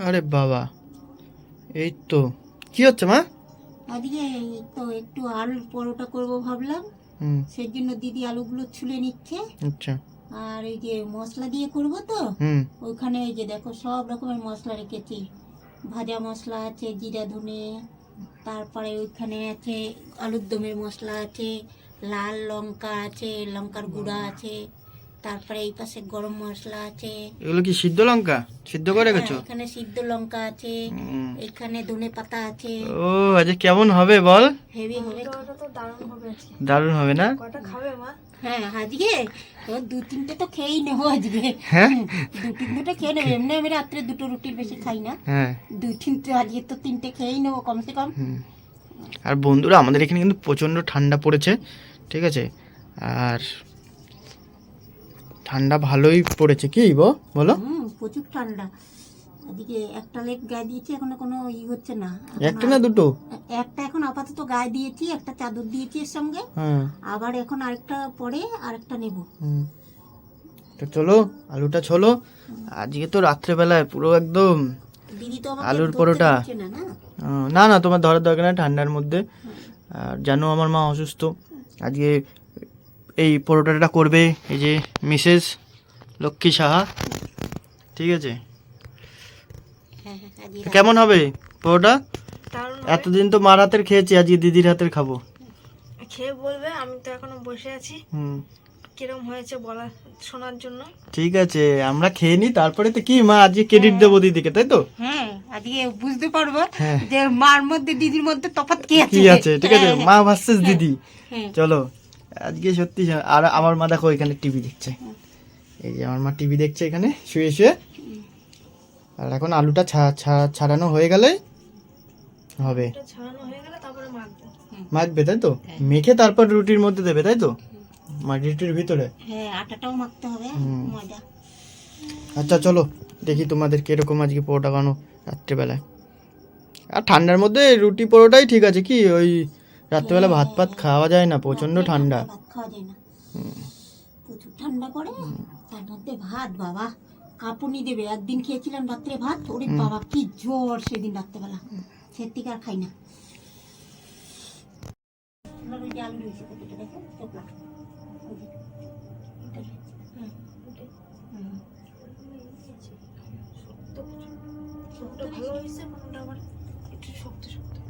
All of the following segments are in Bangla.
আরে বাবা এই তো। কি হচ্ছে মা? আজকে তো একটু আলুর পরোটা করব ভাবলাম। হুম। সেই জন্য দিদি আলুগুলো ছুলে নিচ্ছে। আচ্ছা। আর এই যে মশলা দিয়ে করব তো হুম। ওইখানে এই যে দেখো সব রকমের মশলা রেখেছি। ভাজা মশলা আছে জিরা ধনে তারপরে ওইখানে আছে আলুর দমের মশলা আছে লাল লঙ্কা আছে লঙ্কার গুঁড়া আছে। তারপরে এই পাশে গরম মশলা আছে। এগুলো কি সিদ্ধ লঙ্কা? সিদ্ধ করে রেখেছো? হ্যাঁ, এখানে সিদ্ধ লঙ্কা আছে এখানে ধনে পাতা আছে। ও আজকে কেমন হবে বল? হেভি হবে। দারুণ হবে না? হ্যাঁ আজকে? ও দু তিনটে তো খেয়েই নেব আজকে। হ্যাঁ? দু তিনটে খেয়ে নেব। এমনি আমি রাত্রে দুটো রুটির বেশি খাই না। হ্যাঁ। দু তিনটে আজকে তো তিনটে খেয়েই নেব কমসে কম। আর বন্ধুরা আমাদের এখানে কিন্তু প্রচণ্ড ঠান্ডা পড়েছে ঠিক আছে? আর ঠান্ডা ভালোই পড়েছে কি বলো। হুম প্রচুর ঠান্ডা। এদিকে একটা লেগ গায়ে দিয়েছি এখনও কোনো ই হচ্ছে না। একটা না দুটো? একটা এখন আপাতত গায়ে দিয়েছি একটা চাদর দিয়েছি এর সঙ্গে। হ্যাঁ। আবার এখন আরেকটা পরে আরেকটা নেব। হুম। তো চলো আলুটা চলো আজকে তো রাত্রেবেলায় পুরো একদম আলুর পরোটা। না না? না না তোমার ধরার দরকার নেই ঠান্ডার মধ্যে। আর জানো আমার মা অসুস্থ। আজকে এই পরোটাটা করবে এই যে মিসেস লক্ষ্মী সাহা। ঠিক আছে? হ্যাঁ হ্যাঁ আজকে কেমন হবে পরোটা? এতদিন তো মার হাতের খেয়েছি আজকে দিদির হাতের খাব। খেয়ে বলবে আমি তো এখনও বসে আছি। হুম। কিরম হয়েছে বলা শোনার জন্য। ঠিক আছে আমরা খেয়ে নি তারপরে তো কি মা আজকে ক্রেডিট দেবো দিদিকে তাই তো? হ্যাঁ আজকে বুঝতে পারব হ্যাঁ। যে মার মধ্যে দিদির মধ্যে তফাৎ কি আছে। কি আছে? ঠিক আছে মা ভার্সেস দিদি। হ্যাঁ। চলো। আজকে সত্যি আর আমার মা দেখো এখানে টিভি দেখছে। এই যে আমার মা টিভি দেখছে এখানে শুয়ে শুয়ে। আর এখন আলুটা ছাড়ানো হয়ে গেলে হবে। হয়ে মাখবো। তাই তো? মেখে তারপর রুটির মধ্যে দেবে তাই তো? রুটির ভিতরে। হ্যাঁ আটাটাও মাখতে হবে হুম। আচ্ছা চলো দেখি তোমাদের কীরকম আজকে পরোটা বানো রাত্রেবেলায়। আর ঠান্ডার মধ্যে রুটি পরোটাই ঠিক আছে কি ওই রাত্রেবেলা ভাত ফাত খাওয়া যায় না প্রচণ্ড ঠান্ডা ভাত খাওয়া যায় না প্রচুর ঠান্ডা পড়ে তার মধ্যে ভাত বাবা কাঁপুনি দেবে একদিন খেয়েছিলাম রাত্রে ভাত ওরে বাবা কি জ্বর সেদিন রাত্রেবেলা সেদিকে আর খাই না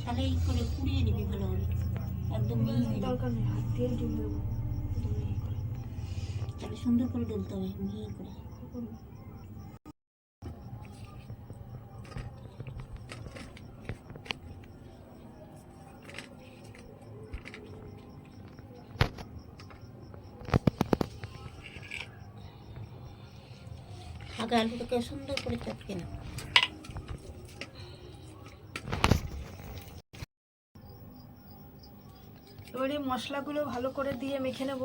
তাহলে এই করে পুড়িয়ে নিবি ভালো করে একদম মিহি যাবে। দরকার নেই হাত দিয়ে ডুবে দেবো ডুবে করে। তাহলে সুন্দর করে ডলতে হবে মিহি করে আগে আলুটাকে সুন্দর করে চটকে না এবার এই মশলাগুলো ভালো করে দিয়ে মেখে নেব।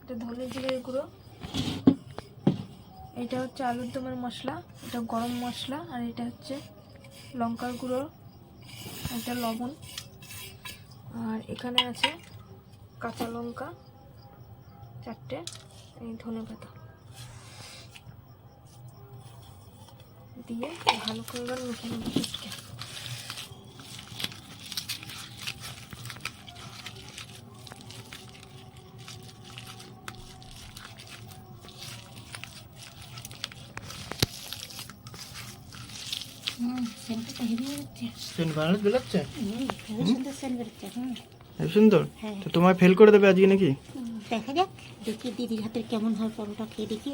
এটা ধনে জিরের গুঁড়ো। এটা হচ্ছে আলুর দমের মশলা, এটা গরম মশলা, আর এটা হচ্ছে লঙ্কার গুঁড়ো এটা লবণ। আর এখানে আছে কাঁচা লঙ্কা, চারটে, এই ধনে পাতা। দিয়ে ভালো করে মেখে নেব চটকে হুম সেন্টটা তো হেভি হচ্ছে সেন্ট ভালো বেরোচ্ছে হুম হেভি সুন্দর হ্যাঁ। তো তোমায় ফেল করে দেবে আজকে নাকি? দেখা যাক দেখি দিদির হাতের কেমন হয় পরোটা খেয়ে দেখি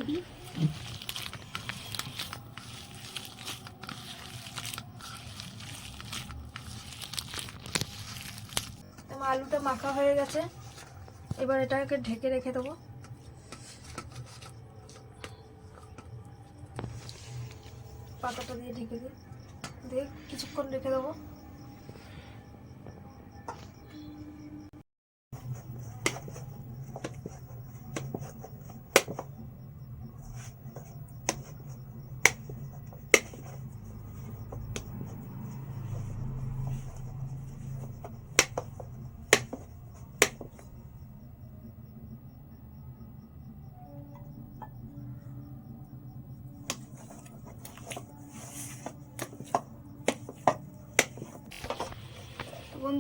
আলুটা মাখা হয়ে গেছে এবার এটাকে ঢেকে রেখে দেবো। পাতাটা দিয়ে ঢেকে দিই। দিয়ে কিছুক্ষণ রেখে দেবো।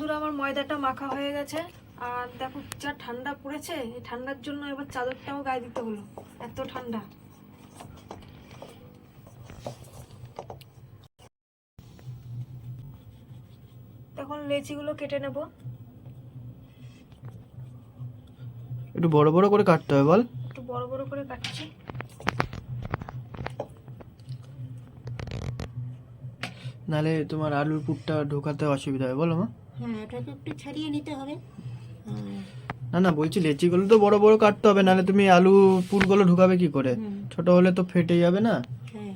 বন্ধুরা আমার ময়দাটা মাখা হয়ে গেছে। আর দেখো যা ঠান্ডা পড়েছে এই ঠান্ডার জন্য এবার চাদরটাও গায়ে দিতে হলো এত ঠান্ডা। এখন লেচিগুলো কেটে নেব। একটু বড় বড় করে কাটতে হবে বল। একটু বড় বড় করে কাটছি। নাহলে তোমার আলুর পুরটা ঢোকাতে অসুবিধা হবে বলো মা। হ্যাঁ ওটাকে একটু ছাড়িয়ে নিতে হবে। না না বলছি লেচিগুলো তো বড় বড় কাটতে হবে নাহলে তুমি আলু পুরগুলো ঢুকাবে কি করে? ছোট হলে তো ফেটে যাবে না? হ্যাঁ।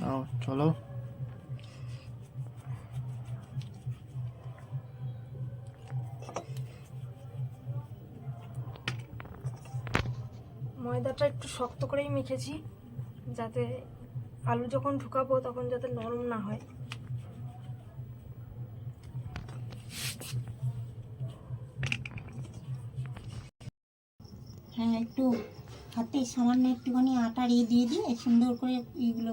নাও চলো। ময়দাটা একটু শক্ত করেই মেখেছি যাতে আলু যখন ঢুকাবো তখন যাতে নরম না হয়। হ্যাঁ একটু হাতে সামান্য একটুখানি আটা ইয়ে দিয়ে দিয়ে সুন্দর করে এইগুলো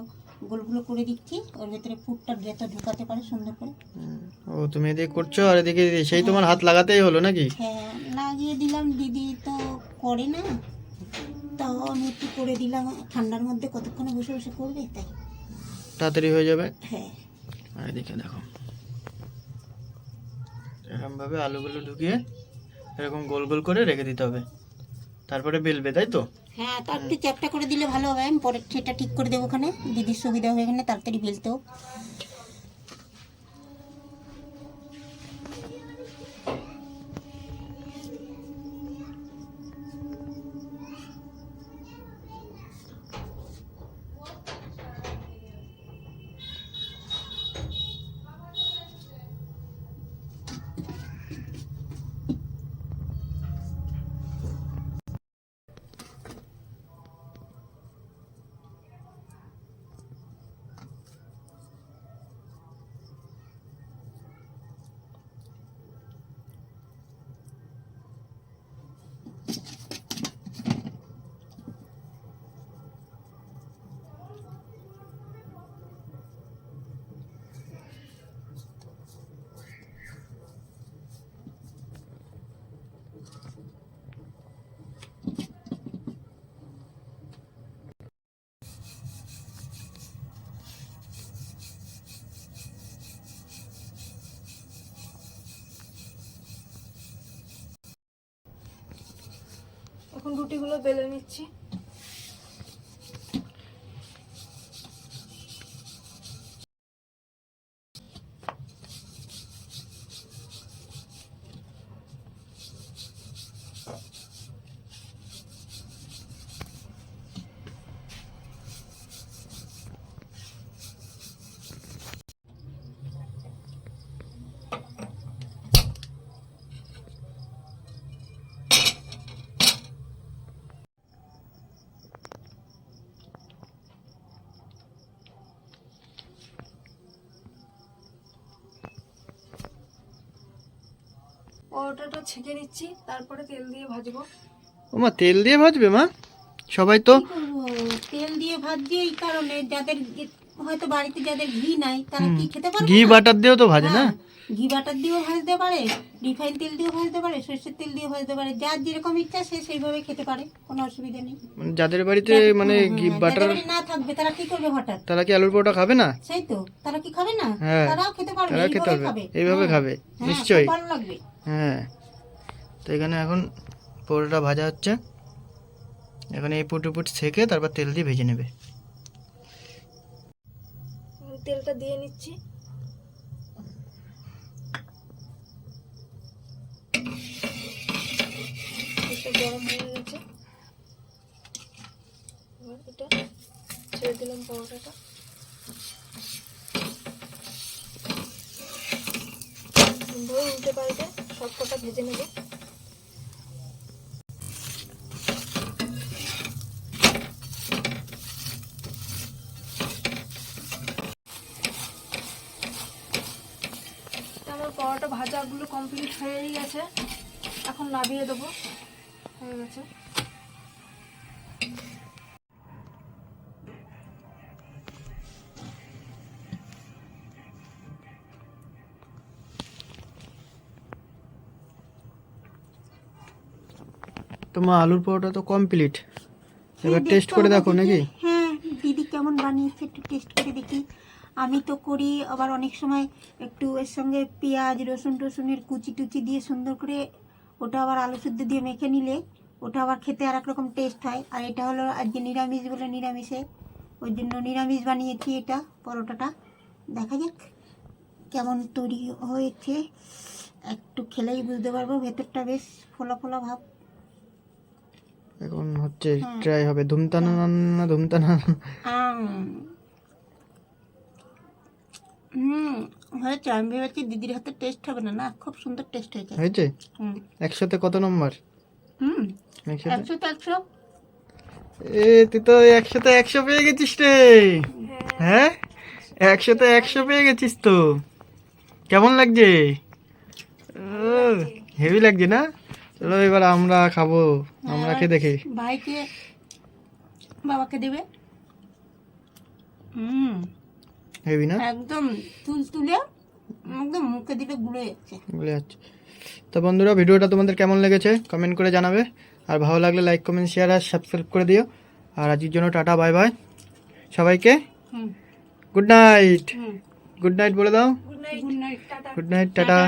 গোলগুলো করে দিচ্ছি। ওর ভেতরে পুরটা যাতে ঢুকাতে পারে সুন্দর করে। হুম। ও তুমি এদিকে করছ আর এদিকে সেই তোমার হাত লাগাতেই হলো নাকি? হ্যাঁ লাগিয়ে দিলাম দিদি তো করে না। আমি একটু করে দিলাম। ঠান্ডার মধ্যে কতক্ষণে বসে বসে করবে তাই। তাড়াতাড়ি হয়ে যাবে? হ্যাঁ। আর এদিকে দেখো। এরকম ভাবে আলুগুলো ঢুকিয়ে এরকম গোল গোল করে রেখে দিতে হবে। তারপরে বেলবে তাই তো? হ্যাঁ তার একটু চ্যাপটা করে দিলে ভালো হবে। আমি পরে সেটা ঠিক করে দেবো ওখানে। দিদির সুবিধা হবে এখানে তাড়াতাড়ি বেলতেও। বেলে নিচ্ছি। পরোটাটা ছেঁকে নিচ্ছি তারপরে তেল দিয়ে ভাজবো। ও মা তেল দিয়ে ভাজবে মা? সবাই তো তেল দিয়ে ভাজ দিয়ে এই কারণে যাদের হয়তো বাড়িতে যাদের ঘি নাই তারা কি খেতে পারবে ঘি বাটার দিয়েও তো ভাজে না? হ্যাঁ, ঘি বাটার দিয়েও ভাজতে পারে রিফাইন তেল দিয়েও ভাজতে পারে সর্ষের তেল দিয়ে ভাজতে পারে যার যেরকম ইচ্ছা সে সেইভাবে খেতে পারে কোনো অসুবিধা নেই। মানে যাদের বাড়িতে মানে ঘি বাটার না থাকবে তারা কি করবে হঠাৎ? তারা কি আলুর পরোটা খাবে না? সেই তো তারা কি খাবে না? হ্যাঁ, তারাও খেতে পারবে তারা খেতে পারবে খাবে। এইভাবে হ্যাঁ, খাবে নিশ্চয়ই। ভালো লাগবে। হ্যাঁ। তো এখানে এখন পরোটা ভাজা হচ্ছে। এখন এই পুট পুট সেকে তারপর তেল দিয়ে ভেজে নেবে। তেলটা দিয়ে নিচ্ছি। গরম হয়ে গেছে। এবার এটা ছেড়ে দিলাম পরোটাটা। উল্টে পাল্টে সব কটা ভেজে নেবে। মিনিট হয়েই গেছে। এখন নাবিয়ে দেবো। হয়ে গেছে। তোমার আলুর পরোটা তো কমপ্লিট হ্যাঁ, এবার টেস্ট করে দেখো নাকি? হ্যাঁ দিদি কেমন বানিয়েছে একটু টেস্ট করে দেখি। আমি তো করি আবার অনেক সময় একটু এর সঙ্গে পেঁয়াজ রসুন টসুনের কুচি টুচি দিয়ে সুন্দর করে ওটা আবার আলু সিদ্ধ দিয়ে মেখে নিলে ওটা আবার খেতে আর রকম টেস্ট হয়। আর এটা হলো আজকে নিরামিষ বলে নিরামিষে। ওই জন্য নিরামিষ বানিয়েছি এটা পরোটাটা। দেখা যাক কেমন তৈরি হয়েছে। একটু খেলেই বুঝতে পারব ভেতরটা বেশ ফোলা ফোলা ভাব। এখন হচ্ছে হ্যাঁ। ট্রাই হবে। ধুমতানা না ধুমতানা। হুম হয়েছে। আমি ভেবেছি দিদির হাতে টেস্ট হবে না না খুব সুন্দর টেস্ট হয়েছে। হয়েছে? একশোতে কত নম্বর হুম একশো একশো। এ তুই তো একশোতে একশো পেয়ে গেছিস রে। হ্যাঁ? একশোতে একশো পেয়ে গেছিস তো। কেমন লাগছে? হেভি লাগছে না? চলো এবার আমরা খাব। আমরা খেয়ে দেখি। ভাইকে বাবাকে দেবে। হুম। হেভি না? একদম তুল তুলে একদম মুখে দিলে গুলে যাচ্ছে। বলে যাচ্ছে। তো বন্ধুরা ভিডিওটা তোমাদের কেমন লেগেছে কমেন্ট করে জানাবে। আর ভালো লাগলে লাইক কমেন্ট শেয়ার আর সাবস্ক্রাইব করে দিও। আর আজকের জন্য টাটা বাই বাই সবাইকে গুড নাইট গুড নাইট বলে দাও। Good night good night tata. Good night tata.